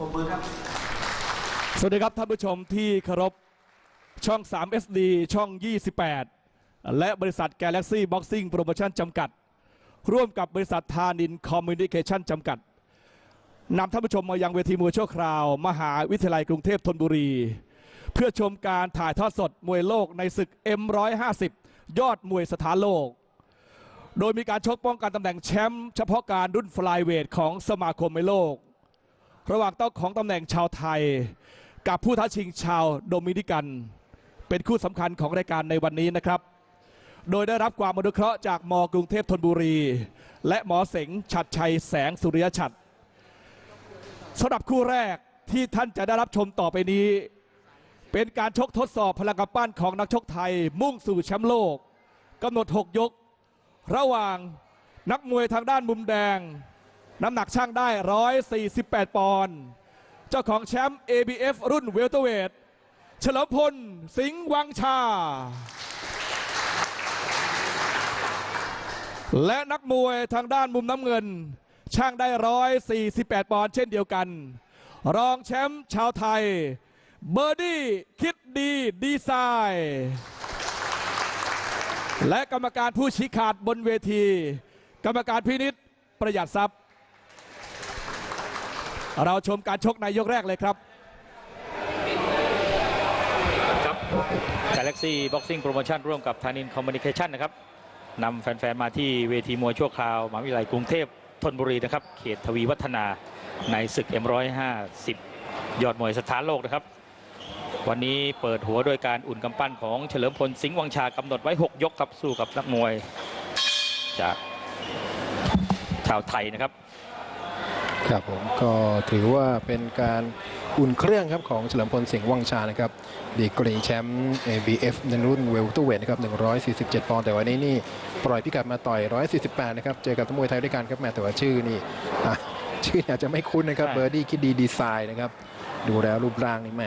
ผมมือครับ สวัสดีครับท่านผู้ชมที่เคารพช่อง 3 SD ช่อง 28 และบริษัท Galaxy Boxing Promotion จำกัด ร่วมกับบริษัทธานินคอมมิวนิเคชันจำกัดนำท่านผู้ชมมายังเวทีมวยชั่วคราว มหาวิทยาลัยกรุงเทพธนบุรี เพื่อชมการถ่ายทอดสดมวยโลกในศึก M150 ยอดมวยสถานโลก โดยมีการชกป้องกันตำแหน่งแชมป์เฉพาะการรุ่นฟลายเวทของสมาคมมวยโลก ระหว่างเต้าของตำแหน่งชาวไทย กับผู้ท้าชิงชาวโดมินิกัน เป็นคู่สำคัญของรายการในวันนี้นะครับ โดยได้รับความอนุเคราะห์จากมกรุงเทพธนบุรี และหมอเสงฉัดชัยแสงสุริยฉัดสำหรับคู่แรกที่ท่านจะได้รับชมต่อไปนี้ เป็นการชกทดสอบพลังกำปั้นของนักชกไทยมุ่งสู่แชมป์โลกกำหนด 6 ยก ระหว่างนักมวยทางด้านมุมแดง น้ำหนักช่างได้ 148 ปอนด์ เจ้าของแชมป์ ABF รุ่นเวลเตอร์เวทเฉลิมพล สิงห์วังชา และนักมวยทางด้านมุมน้ำเงิน ช่างได้ 148 ปอนด์เช่นเดียวกัน รองแชมป์ชาวไทย เบอร์ดี้คิดดีดีไซน์และกรรมการผู้ชี้ขาดบนเวที กรรมการพินิษประหยัดทรัพย์ เราชมการชกในยกแรกเลยครับครับ Galaxy Boxing Promotion ร่วมกับธานิน Communication นะครับนำแฟน ๆ มาที่เวทีมวยชั่วคราวมหาวิทยาลัยกรุงเทพธนบุรีนะครับ เขตทวีวัฒนาในศึก M150 ยอดมวยสถานโลกนะครับ วันนี้เปิดหัวโดยการอุ่นกำปั้นของเฉลิมพลสิงห์วังชากำหนดไว้ 6 ยกครับสู้กับนักมวยจากชาวไทยนะครับ ครับผมก็ถือว่าเป็นการอุ่นเครื่องครับของเฉลิมพลสิงห์วังชานะครับดีกรีแชมป์ ABF ในรุ่นเวลตูเวทนะครับ 147 ปอนด์แต่วันนี้นี่ปล่อยพิกัดมาต่อย 148 นะครับ เจอกับทั้งมวยไทยด้วยกันครับแม่แต่ว่าชื่อนี่อะชื่ออาจจะไม่คุ้นนะครับใช่เบอร์ดี้คิดดีดีไซน์นะครับ ดูแล้วรูปร่างนี่แหม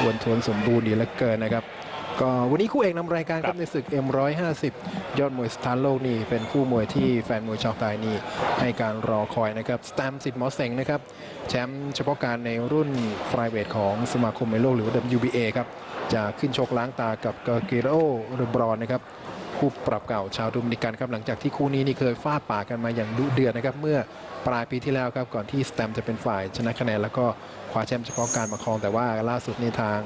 อ้วนทวนสมบูรณ์ดีเหลือเกินนะครับก็วันนี้คู่เอกนำรายการครับในศึก M150 ยอดมวยสถานโลกนี่เป็นคู่มวยที่แฟนมวยชาวไทยนี่ให้การรอคอยนะครับสแตมสิทธิ์มอเสงนะครับแชมป์เฉพาะการในรุ่นฟรายเวทของสมาคมมวยโลกหรือ WBA ครับจะขึ้นชกล้างตากับเกอร์เกโรเรบรอนนะครับ คู่ปรับเก่าชาวโดมินิกันครับหลังจากที่คู่นี้นี่เคยฟาดปากกันมาอย่างดุเดือดนะครับเมื่อปลายปีที่แล้วครับก่อนที่สแตมจะเป็นฝ่ายชนะคะแนนแล้วก็คว้าแชมป์เฉพาะการมาครองแต่ว่าล่าสุดในทาง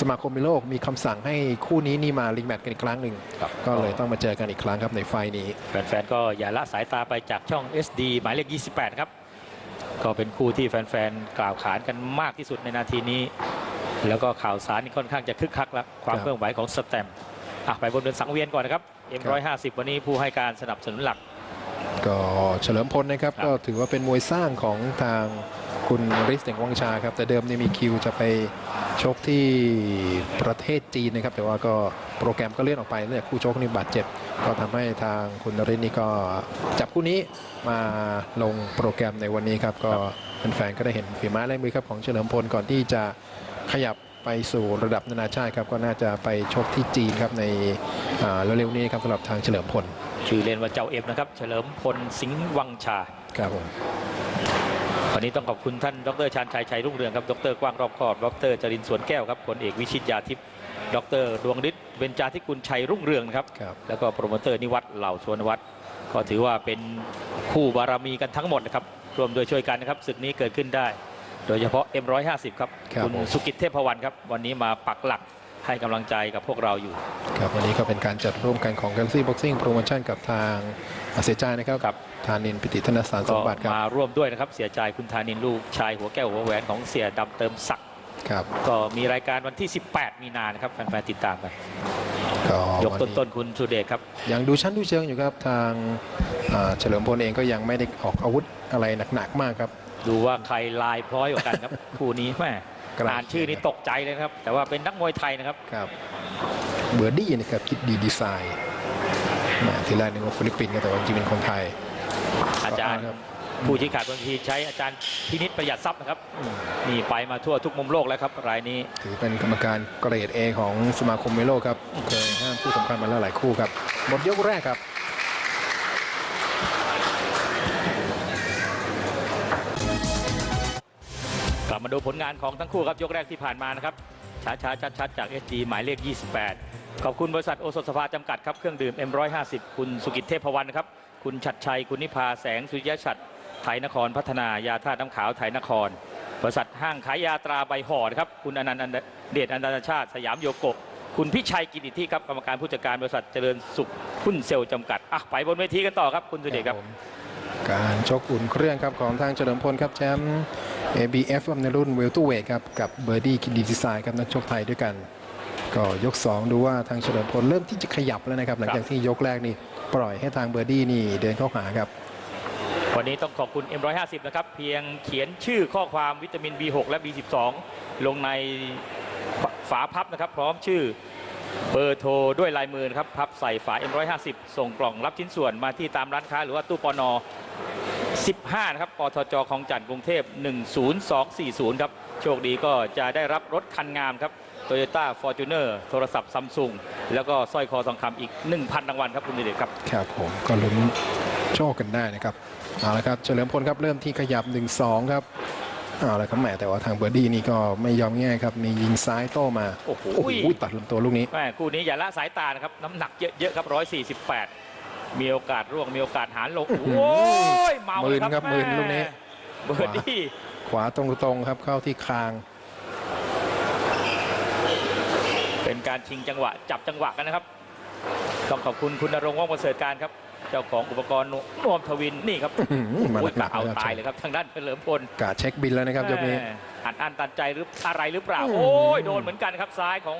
สมาคมมวยโลกมีคำสั่งให้คู่นี้นี่มารีแมตช์กันอีกครั้งหนึ่งครับก็เลยต้องมาเจอกันอีกครั้งครับในไฟล์นี้แฟนๆก็อย่าละสายตาไปจากช่อง SD หมายเลข 28 ครับ ก็เป็นคู่ที่แฟนๆกล่าวขานกันมากที่สุดในนาทีนี้ แล้วก็ข่าวสารนี่ค่อนข้างจะคึกคักแล้วความครับเคลื่อนไหวของสแตมป์ อะไปบนเดินสังเวียนก่อนนะครับ M150 วันนี้ผู้ให้การสนับสนุนหลัก ก็เฉลิมพลนะครับ ครับ ก็ถือว่าเป็นมวยสร้างของทางคุณริสเต็งวังชาครับ แต่เดิมเนี่ยมีคิวจะไปชกที่ประเทศจีนนะครับ แต่ว่าก็โปรแกรมก็เลื่อนออกไปเนื่องจากคู่ชกนี่บาดเจ็บ ก็ทำให้ทางคุณนริศนี่ก็จับคู่นี้มาลงโปรแกรมในวันนี้ครับ ก็แฟนๆก็ได้เห็นฝีไม้ลายมือครับของเฉลิมพลก่อนที่จะขยับ ไปสู่ระดับนานาชาติครับก็น่าจะไปชกที่จีนครับในอ่าเร็วๆนี้ครับสำหรับทางเฉลิมพลชื่อเล่นว่าเจ้าเอ็มนะครับ เฉลิมพลสิงห์วังชาครับผมวันนี้ต้องขอบคุณท่านดรชาญชัยชัยรุ่งเรืองครับดรกว้างรอบคอบดรจรินทร์สวนแก้วครับพลเอกวิชิตยาทิพย์ดรดวงฤทธิ์เบญจาธิกุลชัยรุ่งเรืองนะครับครับแล้วก็โปรโมเตอร์นิวัฒน์เหล่าสวนวัฒน์ก็ถือว่าเป็นคู่บารมีกันทั้งหมดนะครับรวมโดยช่วยกันนะครับศึกนี้เกิดขึ้นได้ โดยเฉพาะ M150 ครับครับคุณผม สุกิจเทพวรรณครับ วันนี้มาปักหลักให้กำลังใจกับพวกเราอยู่ ครับวันนี้ก็เป็นการจัดร่วมกันของ Galaxy Boxing Promotion กับทางอาเสียใจนะครับครับ ทานินปิติธนสารสก็มบัติครับมาร่วมด้วยนะครับ เสียใจคุณธานินลูกชายหัวแก้วหัวแหวนของเสียดำเติมศักดิ์ครับก็มีรายการวันที่ 18 มีนานะครับแฟนๆติดตามไปก็ยกวันต้นี้นๆคุณสุเดชครับ ยังดูชั้นดูเชิงอยู่ครับทางอ่าเฉลิมพลเองก็ยังไม่ได้ออกอาวุธอะไรหนักๆมากครับ ดูว่าใครลายพร้อยกว่ากันครับ คู่นี้แม่กำลังอ่านชื่อนี้ตกใจเลยนะครับ แต่ว่าเป็นนักมวยไทยนะครับ ครับเบอร์ดี้นะครับคิดดีดีไซน์แหมทีแรกนึกว่าฟิลิปปินส์ครับแต่ว่าจริงๆเป็นคนไทย อาจารย์ครับผู้ชี้ขาดบางทีใช้อาจารย์พินิษประหยัดทรัพย์นะครับนี่ไปมาทั่วทุกมุมโลกแล้วครับ รายนี้ถือเป็นกรรมการเกรด A ของสมาคมเมโลครับเคยห้ามผู้สำคัญมาแล้วหลายคู่ครับหมดยกแรกครับ มาดูผลงานของทั้งคู่ครับยกแรกที่ผ่านมานะครับช้าช้าชัดชัดๆจาก SD หมายเลข 28 ขอบคุณบริษัทโอสถสภาจำกัดครับเครื่องดื่ม M150 คุณสุกิจเทพวรรณครับคุณชัดชัย คุณนิพาแสงสุริยชัดไทยนครพัฒนายาธาตุน้ำขาวไทยนครบริษัทห้างขายยาตราใบห่อนะครับคุณอนันต์เดชอนันดาชาติ สยามโยโกะคุณพิชัยกิติที่ครับกรรมการผู้จัดการบริษัทเจริญสุขหุ้นเซลล์จำกัดอะไปบนเวทีกันต่อครับคุณสุเดชครับ การชกอุ่นเครื่องครับของทางเฉลิมพลครับแชมป์ ABF ในรุ่นเวลตูเวทครับกับเบอร์ดี้คินดีดีไซน์ครับนักชกไทยด้วยกัน ก็ยก 2 ดูว่าทางเฉลิมพลเริ่มที่จะขยับแล้วนะครับ หลังจากที่ยกแรกนี่ปล่อยให้ทางเบอร์ดี้นี่เดินเข้าหาครับ วันนี้ต้องขอบคุณ M150 นะครับ เพียงเขียนชื่อข้อความวิตามิน B6 และ B12 ลงในฝาพับนะครับ พร้อมชื่อ เบอร์โทรด้วยลายมือนครับพับใส่ฝา M150 ส่งกล่องรับชิ้นส่วนมาที่ตามร้านค้าหรือว่าตู้ปอนอ15 นะครับปทจคลองจันทร์กรุงเทพ 10240 ครับ โชคดีก็จะได้รับรถคันงามครับ Toyota Fortuner โทรศัพท์ซัมซุงแล้วก็สร้อยคอทองคำอีก 1,000 รางวัลครับ คุณดิเดชครับ ครับผมก็ลุ้นโชคกันได้นะครับ เอาละครับ เฉลิมพลครับ เริ่มที่ขยับ 1-2 ครับ เอาละครับแหมแต่ว่าทางเบอร์ดี้นี่ก็ไม่ยอมง่ายครับมียิงซ้ายโต้มาโอ้โหโอ้โห ตัดลำตัวลูกนี้แม่คู่นี้อย่าละสายตานะครับ น้ำหนักเยอะๆครับ 148 มีโอกาสร่วงมีโอกาสหารลง โอ้ยเมาเลยครับหมื่นครับหมื่นลูกนี้ เบอร์ดี้ ขวาตรงๆครับเข้าที่คาง เป็นการชิงจังหวะจับจังหวะกันนะครับ ต้องขอบคุณคุณนรงค์ว่องประเสริฐการครับ เจ้าของอุปกรณ์นวมทวินนี่ครับอื้อหือมาโอ้ยหนักๆเอาเลยครับตายเลยครับทางด้านเฉลิมพลกาเช็คบินแล้วนะครับยกนี้แม่อัดอั้นตันใจหรืออะไรหรือเปล่าอืมโอ้ยโดนเหมือนกันครับซ้ายของ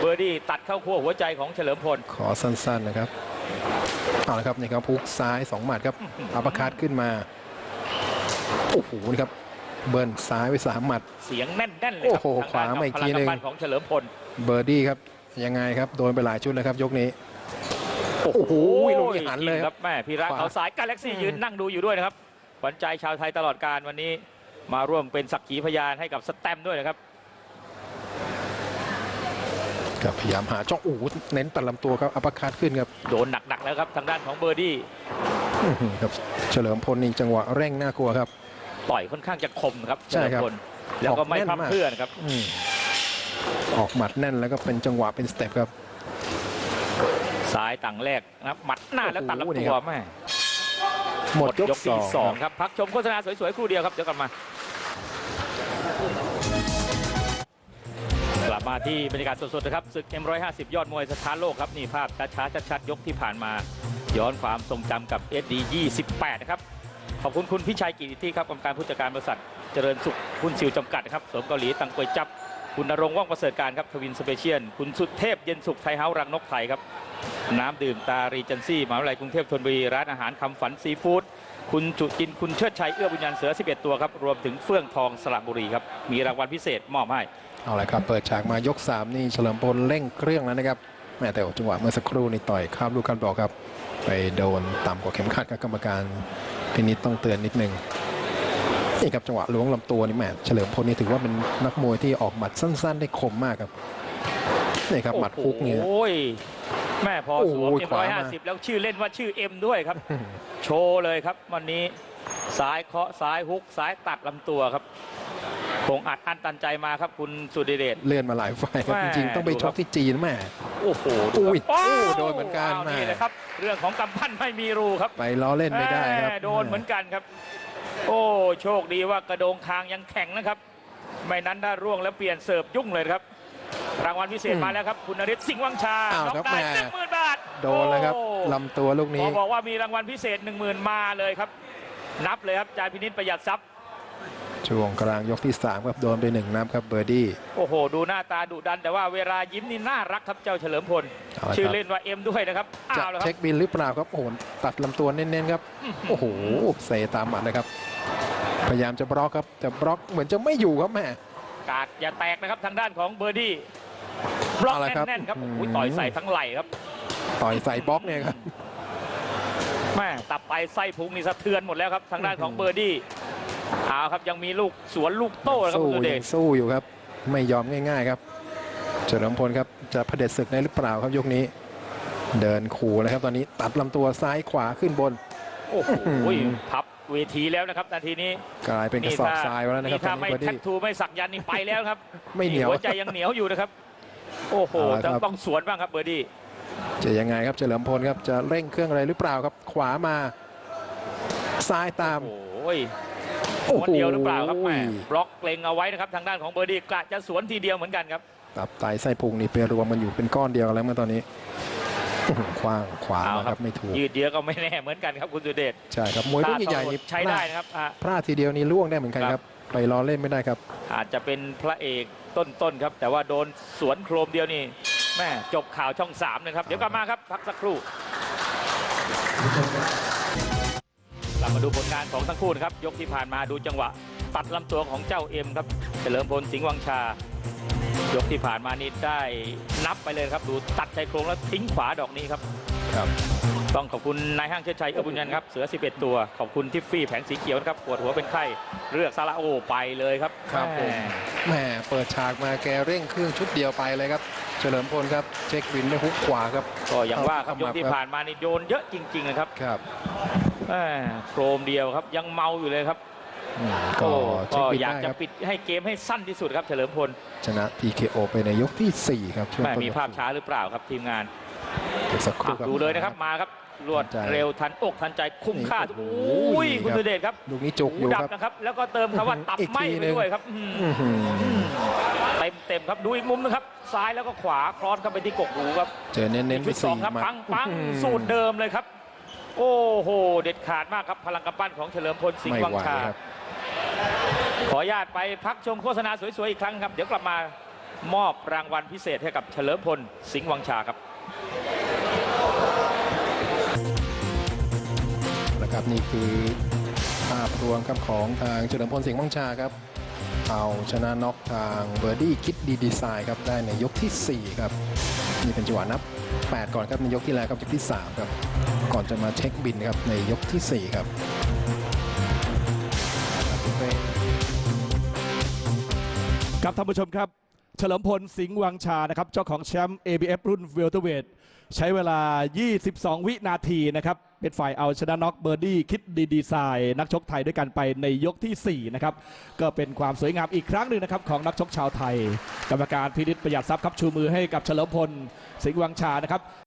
เบอร์ดี้ตัดเข้าขั้วหัวใจของเฉลิมพลขอสั้นๆนะครับเอาละครับนี่ครับพุกซ้ายสองหมัดครับอัปเปอร์คัดขึ้นมาโอ้โหนี่ครับเบิร์นซ้ายไปสามหมัด เสียงแน่นๆเลยครับโอ้โหทางด้านขวามาอีกพทีลังหนึ่งกำปั้นของเฉลิมพลเบอร์ดี้ครับยังไงครับโดนไปหลายชุดเลยครับยกนี้ โอ้โหลูกนี้หันเลยจริงคครัรับบแม่พี่รักขวาเขาสายกาแล็กซี่ยืนนั่งดูอยู่ด้วยนะครับขวัญใจชาวไทยตลอดการวันนี้มาร่วมเป็นสักขีพยานให้กับสแตมป์ด้วยนะครับครับพยายามหาจ้องโอ้โหเน้นตัดลำตัวครับอัปเปอร์คัดขึ้นครับโดนหนักๆแล้วครับทางด้านของเบอร์ดี้อื้อหือครับเฉลิมพลนี่จังหวะเร่งน่ากลัวครับ ต่อยค่อนข้างจะคมครับใช่ครับเฉลิมพลแล้วก็ไม่ออกแน่นพร่ำมากเพรื่อนะครับอืมออกหมัดแน่นแล้วก็เป็นจังหวะเป็นสเต็ปครับ ซ้ายต่างแรกนะครับหมัดหน้าแล้วตัดโอ้โหลำนี่ตัวครับแม่หมดยกยกสอที่งสองคครับรับ พักชมโฆษณาสวยๆครู่เดียวครับ เดี๋ยวกลับมา กลับมาที่บรรยากาศสดๆนะครับศึก M150 ยอดมวยสถานโลกครับ นี่ภาพช้าๆชัดๆยกที่ผ่านมา ย้อนความทรงจำกับ SD 28นะครับ ขอบคุณคุณพิชัยกิติที่ครับกรรมการผู้จัดการบริษัท เจริญสุขหุ้นซิวจำกัดนะครับสวมเกาหลีตังกวยจับ คุณนรงค์ว่องประเสริฐการครับทวินสเปเชียลคุณสุดเทพเย็นสุขไทยเฮาส์รังนกไทยครับ น้ำดื่มตารีเจนซี่มหาวิทยาลัยกรุงเทพธนบุรี ร้านอาหารคำฝันซีฟู้ดคุณจุจินคุณเชิดชัยเอื้อบุญญาณเสือ 11 ตัวครับ รวมถึงเฟื่องทองสระบุรีครับ มีรางวัลพิเศษมอบให้ เอาละครับ เปิดฉากมายก 3 นี่เฉลิมพลเร่งเครื่องแล้วนะครับแม้แต่ว่าจังหวะเมื่อสักครู่นี่ต่อยข้ามลูกข้ามดอกครับ ไปโดนต่ำกว่าเข็มขัดครับกรรมการพินิจต้องเตือนนิดนึงนี่ครับจังหวะล้วงลำตัวนี่แหมเฉลิมพลนี่ถือว่าเป็นนักมวยที่ออกหมัดสั้น ๆ ได้คมมากครับนี่ครับหมัดพุกเนี่ยโอ้ย แม่พอสวมโอ้ยขวามา M150 แล้วชื่อเล่นว่าชื่อ M ด้วยครับ โชว์เลยครับ วันนี้ซ้ายเคาะซ้ายฮุกซ้ายตัดลำตัวครับคงอัดอั้นตันใจมาครับคุณสุดิเดช เลื่อนมาหลายไฟล์ครับแม่ จริงๆ ต้องไปดูชครักบที่จีนแม่ โอ้โหอุ้ยครับโอ้โดนเหมือนกันว้าวแม่นี่เลยครับ เรื่องของกำปั้นไม่มีรูครับไปล้อเล่นไม่ได้ครับ แม่โดนเหมือนกันครับ โอ้โชคดีว่ากระโดงคางยังแข็งนะครับ ไม่นั้นถ้าร่วงแล้วเปลี่ยนเสิร์ฟยุ่งเลยครับ รางวัลพิเศษอืมมาแล้วครับคุณนริศสิงห์วังชาอ้าวน้องครับได้แม่ หนึ่งหมื่นบาทโดนแล้วครับโอ้ลำตัวลูกพนี้อบอกว่ามีรางวัลพิเศษ1 0,000มาเลยครับ นับเลยครับจายพินิษประหยัดทรัพย์ ช่วงกลางยกที่3ครับโดนไปหนึ่งนับครับเบอร์ดี้ โอ้โห ดูหน้าตาดุดัน แต่ว่าเวลายิ้มนี่น่ารักครับเจ้าเฉลิมพล เอาละครับ ชื่อเล่นว่าเอ็มด้วยนะครับจะอ้าวแล้วคเช็รับ คบินหรือเปล่าครับโอ้โหตัดลำตัวเน้นๆครับโอ้โหเซตามหมัดเลยครับ พยายามจะบล็อกครับแต่บล็อกเหมือนจะไม่อยู่ครับแม่ กาดอย่าแตกนะครับทางด้านของเบอร์ดี้บล็อกเอาละครับแน่นๆครับโอ้โหอืม ต่อยใส่ทั้งไหล่ครับต่อยใส่บล็อกเนี่ยครับ แม่ตับไตไส้พุงนี่สะเทือนหมดแล้วครับทางด้านของเบอร์ดี้เอาครับยังมีลูกสวนลูกโต้นะครับสู้คุณสุเดยัช งสู้อยู่ครับ ไม่ยอมง่าย ๆครับ เฉลิมพลครับจะเผด็จศึกได้หรือเปล่าครับยกนี้ เดินขู่เลยครับ ตอนนี้ตัดลำตัวซ้ายขวาขึ้นบน โอ้โห อื้อหือพับ เวทีแล้วนะครับนาทีนี้กลายเป็นกระสอบทรายไปแล้วนะครับตอถ้านนี้ไม่เบอร์แทัดี้ทูไม่สักยันต์นี่ไปแล้วครับไม่เหนียวหัวใจยังเหนียวอยู่นะครับ โอ้โหเอาละครับต้องต้องสวนบ้างครับเบอร์ดี้จะยังไงครับเฉลิมพลครับจะเร่งเครื่องอะไรหรือเปล่าครับ ขวามาซ้ายตามโอ้ยม้วนเดียวหรือเปล่าครับแม่บล็อกเล็งเอาไว้นะครับทางด้านของเบอร์ดี้กะจะสวนทีเดียวเหมือนกันครับตับไตไส้พุงนี่ไปรวมมันอยู่เป็นก้อนเดียวกันแล้วเมื่อตอนนี้อื้อหือ ขว้างขวาเอามาคครัรับ บไม่ถูก ยืดเยื้อก็ไม่แน่เหมือนกันครับคุณสุเดชใช่ครับมวยรุ่นใหญ่ๆนี่ใช้ได้นะครับอะ พลาดทีเดียวนี่ล่วงได้เหมือนกันครับไปรอเล่นไม่ได้ครับ อาจจะเป็นพระเอกต้นๆครับ แต่ว่าโดนสวนโครมเดียวนี่แม่จบข่าวช่องสามนะครับ เดี๋ยวกลับมาครับพักสักครู่กลับมาดูผลงานของทั้งคู่นะครับ ยกที่ผ่านมาดูจังหวะ ตัดลำตัวของเจ้าเอ็มครับ เฉลิมพลสิงห์วังชา ยกที่ผ่านมานี่ได้นับไปเลยครับ ดูตัดชายโครงแล้วทิ้งขวาดอกนี้ครับ ครับ ต้องขอบคุณนายห้างเชิดชัยเอื้อบุญยันครับ เสือ 11 ตัว ขอบคุณทิฟฟี่แผงสีเขียวนะครับ ปวดหัวเป็นไข้ เลือกซาลาโอไปเลยครับครับผมแม่แหมเปิดฉากมาแกเร่งเครื่องชุดเดียวไปเลยครับ เฉลิมพลครับ เช็คบินด้วยฮุกขวาครับก็อย่างว่าครับเอายเข้ากมาที่ครับผ่านมานี่โดนเยอะจริงๆนะครับ ครับแม่โครมเดียวครับยังเมาอยู่เลยครับ อืมก็โอ้เช็คก็บินอยากได้จะครับปิดให้เกมให้สั้นที่สุดครับเฉลิมพลชนะ TKO ไปในยกที่4ครับช่วงแม่ต้นมียกภาพช้าหรือเปล่าครับทีมงานเดี๋ยวสักครู่อะดูเลยนะครับมาครับรวดทันใจเร็วทันอกทันใจคุ้มค่าโอ้โหโอ้ยคุณครับ สุเดชครับลูกนี้จุกอยู่ดับครับ นะครับ แล้วก็เติมคำว่าตับอีกไหมทีไปหนึ่ง ด้วยครับอื้อหืออื้อหือเต็มเต็มๆครับดูอีกมุมนึงครับ ซ้ายแล้วก็ขวาคลอนเข้าไปที่กกหูครับเจอเน้นๆไปชุดสอสี่งครับหมัดปังปังอื้อหือสูตรเดิมเลยครับ โอ้โห เด็ดขาดมากครับพลังกำปั้นของเฉลิมพลสิงไม่ห์วังไหวชาครับขออนุญาตไปพักชมโฆษณาสวยๆอีกครั้งครับ เดี๋ยวกลับมามอบรางวัลพิเศษให้กับเฉลิมพลสิงห์วังชาครับนะครับนี่คือภาพรวมครับของทางเฉลิมพลสิงห์วังชาครับเอาชนะน็อกทางเบอร์ดี้คิดดีดีไซน์ครับได้ในยกทีสี่4 ครับ นี่เป็นจังหวะนับ 8 ก่อนครับในยกที่แล้วครับยกที่ 3 ครับ ก่อนจะมาเช็คบินครับในยกทีสี่ 4 ครับครับท่านผู้ชมครับ เฉลิมพลสิงห์วังชานะครับ เจ้าของแชมป์ ABF รุ่นเวลเตอร์เวทใช้เวลา 22 วินาทีนะครับ เป็นฝ่ายเอาชนะน็อกเบอร์ดี้คิดดีดีไซน์นักชกไทยด้วยกันไปในยกทีสี่ 4 นะครับ ก็เป็นความสวยงามอีกครั้งหนึ่งนะครับ ของนักชกชาวไทย กรรมการพินิษประหยัดทรัพย์ครับชูมือให้กับเฉลิมพล สิงห์วังชานะครับ